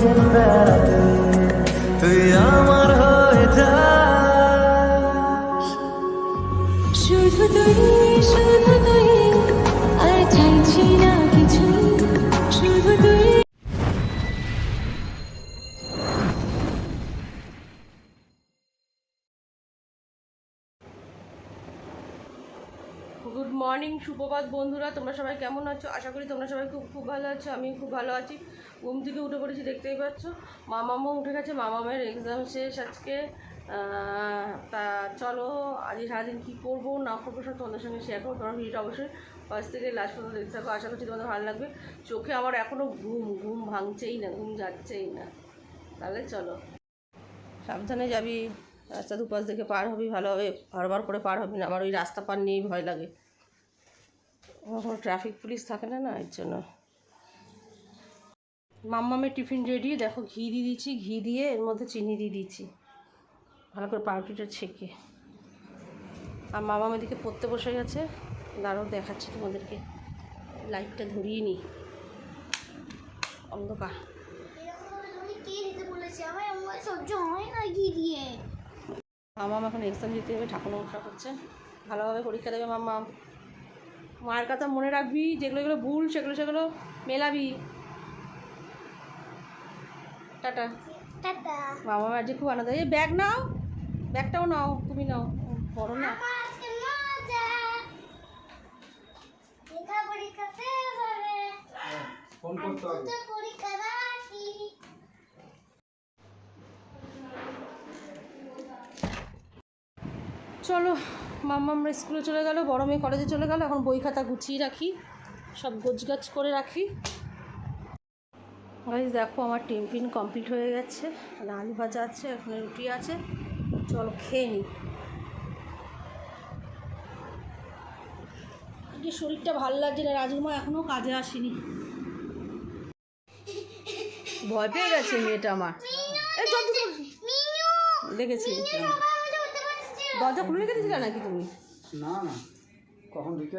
কোন মর্নিং সুপ্রভাত বন্ধুরা, তোমরা সবাই কেমন আছো? আশা করি তোমরা সবাই খুব খুব ভালো আছো আমি খুব ভালো আছি। ঘুম থেকে উঠে পড়েছি, দেখতেই পাচ্ছ। মামামও উঠে গেছে, মামামের এক্সাম শেষ আজকে। তা চলো আজকে সারাদিন কী করব, না করব সব তোমাদের সঙ্গে শেয়ার করব। তোমার ভিডিওটা অবশ্যই ফার্স্ট থেকে লাস্ট পর্যন্ত দেখতে থাকো। আশা করছি তোমাদের ভালো লাগবে। চোখে আমার এখনও ঘুম ঘুম ভাঙছেই না, ঘুম যাচ্ছেই না। তাহলে চলো। সাবধানে যাবি রাস্তা দুপাশ দেখে পার হবি, ভালোভাবে বারবার করে পার হবি না। আমার ওই রাস্তা পার নিয়েই ভয় লাগে। কোনো ট্রাফিক পুলিশ থাকে না না, এর জন্য। মাম্মামের টিফিন রেডি দেখো ঘি দিয়ে দিচ্ছি, ঘি দিয়ে এর মধ্যে চিনি দিয়ে দিচ্ছি। ভালো করে পাউরুটিটা ছেঁকে। আর মামাম এদিকে পড়তে বসে গেছে। দাঁড়াও, দেখাচ্ছি তোমাদেরকে। লাইটটা ধরিয়ে নি। অন্ধকার। মামাম এখন এক্সাম দিতে হবে ঠাকুর নমস্কার করছে ভালোভাবে পরীক্ষা দেবে মাম্মা মায়ের কথা মনে রাখবি যেগুলো যেগুলো ভুল সেগুলো সেগুলো মেলাবি। টাটা। টাটা। মামা আজকে খুব আনন্দ এই ব্যাগ নাও ব্যাগটাও নাও তুমি নাও। বড় না। ফোন করতে হবে। চলো মাম্মা আমরা স্কুলে চলে গেল বড় মেয়ে কলেজে চলে গেল এখন বই খাতা গুছিয়ে রাখি সব গোছগাছ করে রাখি। গাইজ দেখো আমার টিফিন কমপ্লিট হয়ে গেছে আলু ভাজা আছে এখানে রুটি আছে চলো খেয়ে নিই আজকে শরীরটা ভালো লাগছে না রাজুর মা এখনও কাজে আসেনি। ভয় পেয়ে গেছে মেয়েটা আমার। দেখেছি। দরজা খুলে রেখে নাকি তুমি? না না। কখন ঢুকে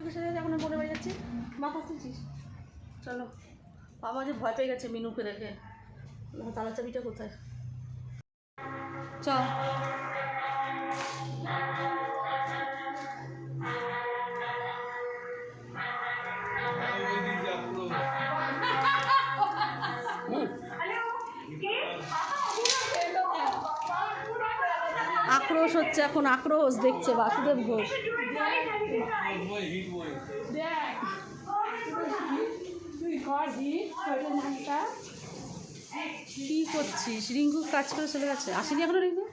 গেছে এখন পরে বাড়ি যাচ্ছি। মা পাচ্ছিস চলো। বাবা যে ভয় পেয়ে গেছে মিনুকে দেখে। বললাম, তালা চাবিটা কোথায়? চল। আক্রোশ হচ্ছে, এখন আক্রোশ দেখছে বাসুদেব ঘোষ। কি করছিস? রিঙ্কু কাজ করে চলে গেছে। আসেনি এখনও রিঙ্কু?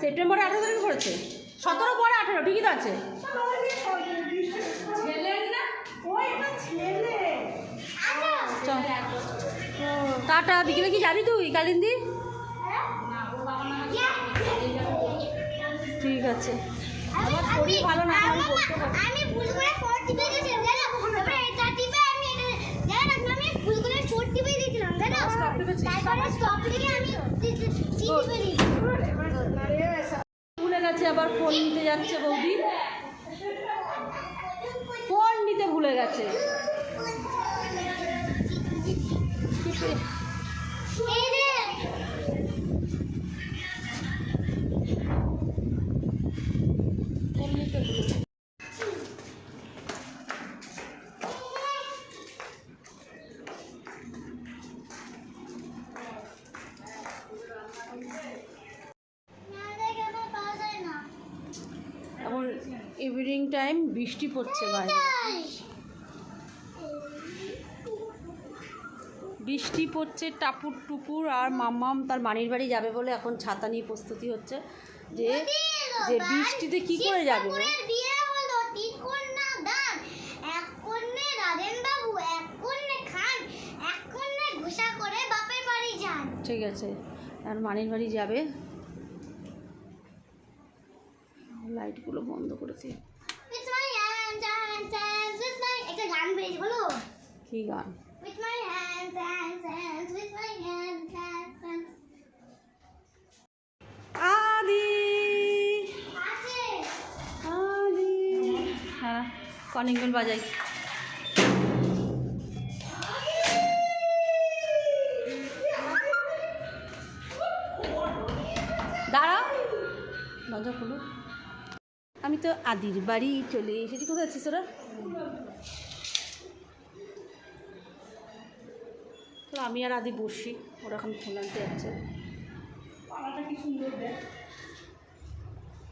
সেপ্টেম্বরে আঠারো তারিখ পড়েছে সতেরো পরে আঠারো, ঠিকই তো আছে। চল। টাটা বিকেলে কি যাবি তুই কালিন্দি? ঠিক আছে। শরীর ভালো না, আমি পড়তে পারছি। আমি ভুল করে ফোন টিপে দিয়েছিলাম তারপরে এটা টিপে আমি এটা জানো আমি ভুল করে ফোন টিপে দিয়েছিলাম জানো? তারপরে স্টপ লিখে আমি টি- টি- টি টিপে দিয়েছি ভুলে গেছে আবার ফোন নিতে যাচ্ছে বৌদি। ফোন নিতে ভুলে গেছে। ইভিনিং টাইম বৃষ্টি পড়ছে বাইরে তাই বৃষ্টি পড়ছে টাপুর টুপুর আর মাম্মাম তার মানির বাড়ি যাবে বলে এখন ছাতা নিয়ে প্রস্তুতি হচ্ছে যে যে বৃষ্টিতে কি করে যাবে ঠিক আছে আর মানির বাড়ি যাবে লাইটগুলো বন্ধ করে দিয়ে With my কলিং বাজাই। দাঁড়া দরজা খুলো। আমি তো আদির বাড়ি চলে এসেছি। কোথায় আছিস তোরা? আমি আর আদি বসি। ওরা এখন ফোন আনতে যাচ্ছে। পাড়াটা কি সুন্দর দেখ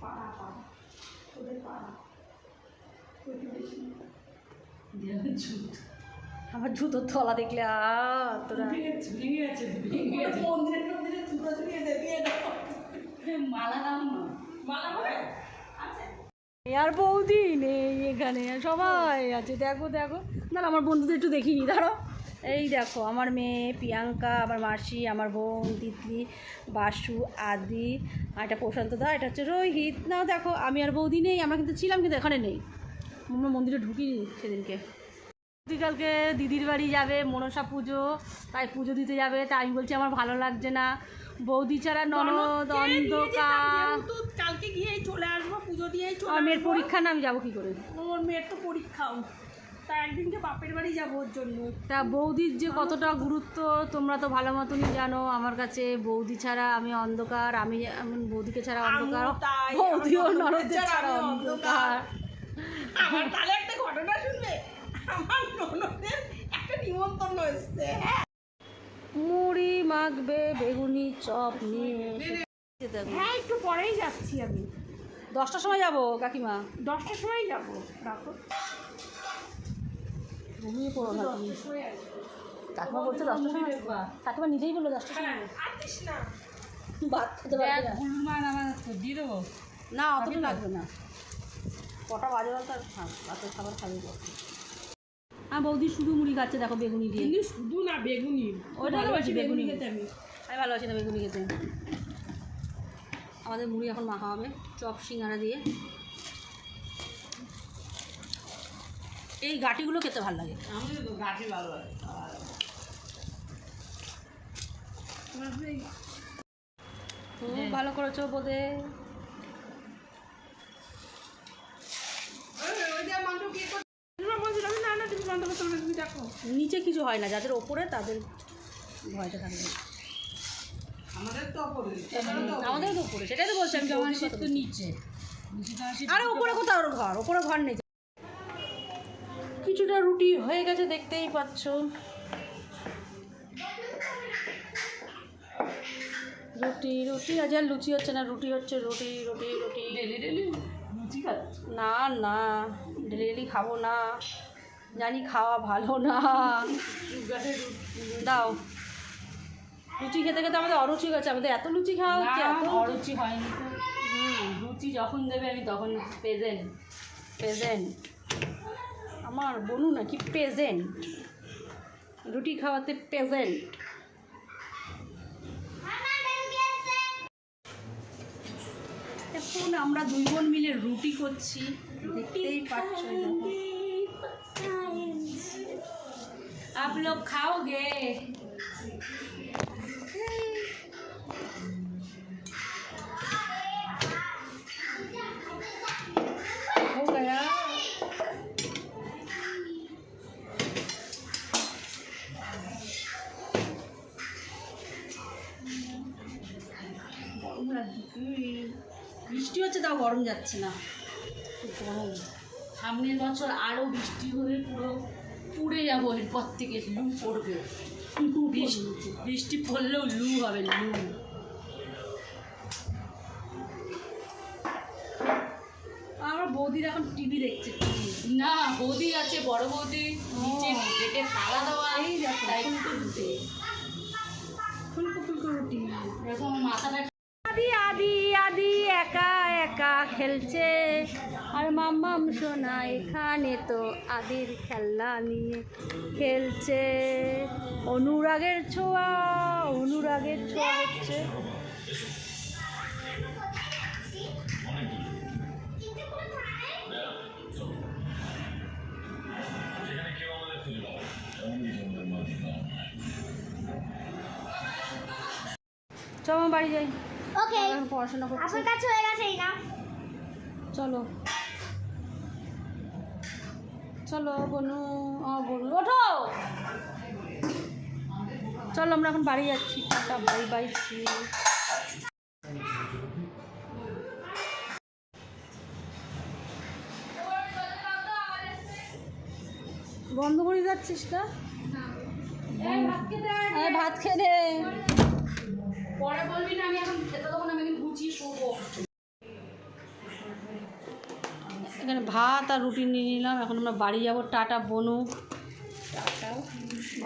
পাড়া পাড়া ওদের পাড়া প্রতিবেশী জুতো আমার জুতোর তলা দেখলে আ তোরা। আর বৌদি নেই এখানে সবাই আছে। দেখো দেখো। না আমার বন্ধুদের একটু দেখিনি ধরো এই দেখো আমার মেয়ে প্রিয়াঙ্কা আমার মাসি আমার বোন তিতলি বাসু আদি আর এটা প্রশান্ত দা এটা হচ্ছে রোহিত। না দেখো আমি আর বৌদি নেই আমরা কিন্তু ছিলাম কিন্তু এখানে নেই। আমরা মন্দিরে ঢুকিনি সেদিনকে। কালকে দিদির বাড়ি যাবে মনসা পুজো। তাই পুজো দিতে যাবে তাই আমি বলছি আমার ভালো লাগছে না। বৌদি ছাড়া ননদ অন্ধকার। কালকে গিয়েই চলে আসব পুজো দিয়েই চলে মেয়ের পরীক্ষা না আমি যাব কী করে? ওর মেয়ের তো পরীক্ষাও। তা একদিনকে বাপের বাড়ি যাব ওর জন্য। তা বৌদির যে কতটা গুরুত্ব তোমরা তো ভালো মতনই জানো। আমার কাছে বৌদি ছাড়া আমি অন্ধকার আমি বৌদিকে ছাড়া অন্ধকার বৌদিও ননদের ছাড়া অন্ধকার। আমার তাহলে একটা ঘটনা শুনবে? আমার ননদের একটা নিমন্ত্রণ এসছে হ্যাঁ। মুড়ি মাখবে বেগুনি চপ নিয়ে হ্যাঁ একটু পরেই যাচ্ছি আমি। দশটার সময় যাব কাকিমা? দশটার সময় যাব রাখো। ঘুমিয়ে পড়ো না তুমি। কাকিমা বলছে দশটার সময় কাকিমা নিজেই বলল দশটার সময়। আসিস না। ভাত খেতে পারবে না। না অতটা লাগবে না। কটা বাজে বলতো? রাতের খাবার খাবে হ্যাঁ বৌদি শুধু মুড়ি খাচ্ছে দেখো বেগুনি দিয়ে। কিন্তু শুধু না বেগুনি। ওইটা বলছি বেগুনি খেতে আমি। আমি ভালোবাসি না বেগুনি খেতে। আমাদের মুড়ি এখন মাখা হবে চপ সিঙ্গারা দিয়ে। এই গাটিগুলো খেতে ভালো লাগে। আমাদের তো গাঠি ভালো আছে খুব ভালো করেছ বোধে। নিচে কিছু হয় না যাদের ওপরে তাদের ভয়টা থাকবে আমাদের তো আমাদের তো উপরে সেটাই তো বলছি আমি কথা নিচে আরে ওপরে কোথাও ঘর ওপরে ঘর নেই। কিছুটা রুটি হয়ে গেছে দেখতেই পাচ্ছ। রুটি রুটি আজ আর লুচি হচ্ছে না রুটি হচ্ছে রুটি রুটি রুটি। ডেলি ডেলি লুচি খাচ্ছি? না না ডেলি ডেলি খাব না। জানি খাওয়া ভালো না। দাও। লুচি খেতে খেতে আমাদের অরুচি গেছে আমাদের এত লুচি খাওয়া হচ্ছে এত অরুচি হয়নি লুচি যখন দেবে আমি তখন প্রেজেন্ট প্রেজেন্ট আমার বনু নাকি প্রেজেন্ট রুটি খাওয়াতে প্রেজেন্ট এখন আমরা দুই বোন মিলে রুটি করছি। দেখতেই পাচ্ছ এই দেখো आप लोग खाओगे हो गया গরম লাগছে বৃষ্টি হচ্ছে তাও গরম যাচ্ছে না খুব গরম সামনের বছর আরও বৃষ্টি হলে পুরো পুড়ে যাব এরপর থেকে লু পড়বে। বৃষ্টি পড়লেও লু হবে লু। আমার বৌদির এখন টিভি দেখছে। না বৌদি আছে বড় বৌদি নিচে গেটে তালা দেওয়া তাই ফুলকো ফুলকো রুটি। এরকম মাথাটা খেলছে। আর মাম্মাম সোনা এখানে তো আদির খেলনা নিয়ে খেলছে। অনুরাগের ছোঁয়া অনুরাগের ছোঁয়া হচ্ছে। চলো বাড়ি যাই। ওকে পড়াশোনা করছি। আপনার কাছে হয়ে গেছে এই না চলো। চলো বনু ও বনু ওঠো! চলো আমরা এখন বাড়ি যাচ্ছি। টাটা বাই বাই সি। বন্ধ করে যাচ্ছিস না এই ভাত খেয়ে পরে বলবি এখানে ভাত আর রুটি নিয়ে নিলাম। এখন আমরা বাড়ি যাব। টাটা, বনু।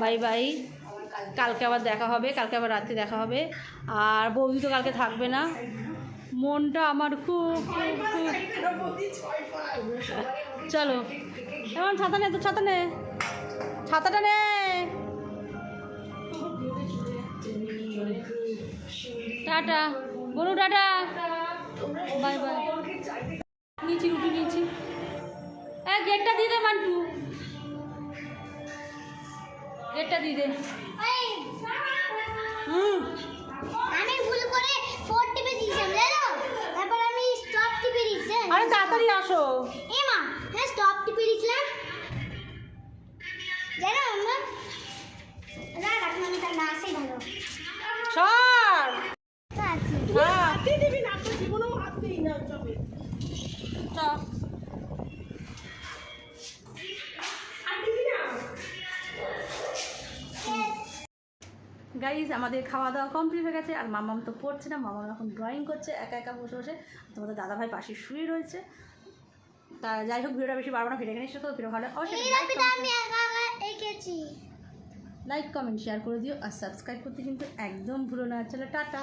Bye bye. কালকে আবার দেখা হবে। কালকে আবার রাত্রে দেখা হবে। আর বৌদি তো কালকে থাকবে না। মনটা আমার খুব খুব চলো। এমন ছাতা নে তো ছাতা নে। ছাতাটা নে। টাটা। বনু, টাটা। Bye bye. নিয়েছি রুটি নিয়েছি। হ্যাঁ গেটটা দিয়ে দে মান্টু। গেটটা দিয়ে দে। হুম। আমি ভুল করে ফোর টিপে দিয়েছিলাম জানো? তারপর আমি স্টপ টিপে দিয়েছি আরে তাড়াতাড়ি আসো। গাইজ আমাদের খাওয়া দাওয়া কমপ্লিট হয়ে গেছে আর মামাম তো পড়ছে না মামাম এখন ড্রয়িং করছে একা একা বসে বসে। তোমাদের দাদাভাই পাশে শুয়ে রয়েছে। তা যাই হোক ভিডিওটা বেশি পারব না ভিডিও এখানে করতে ভিডিও ভালো অবশ্যই লাইক কমেন্ট শেয়ার করে দিও আর সাবস্ক্রাইব করতে কিন্তু একদম ভুলো না। চলো টাটা।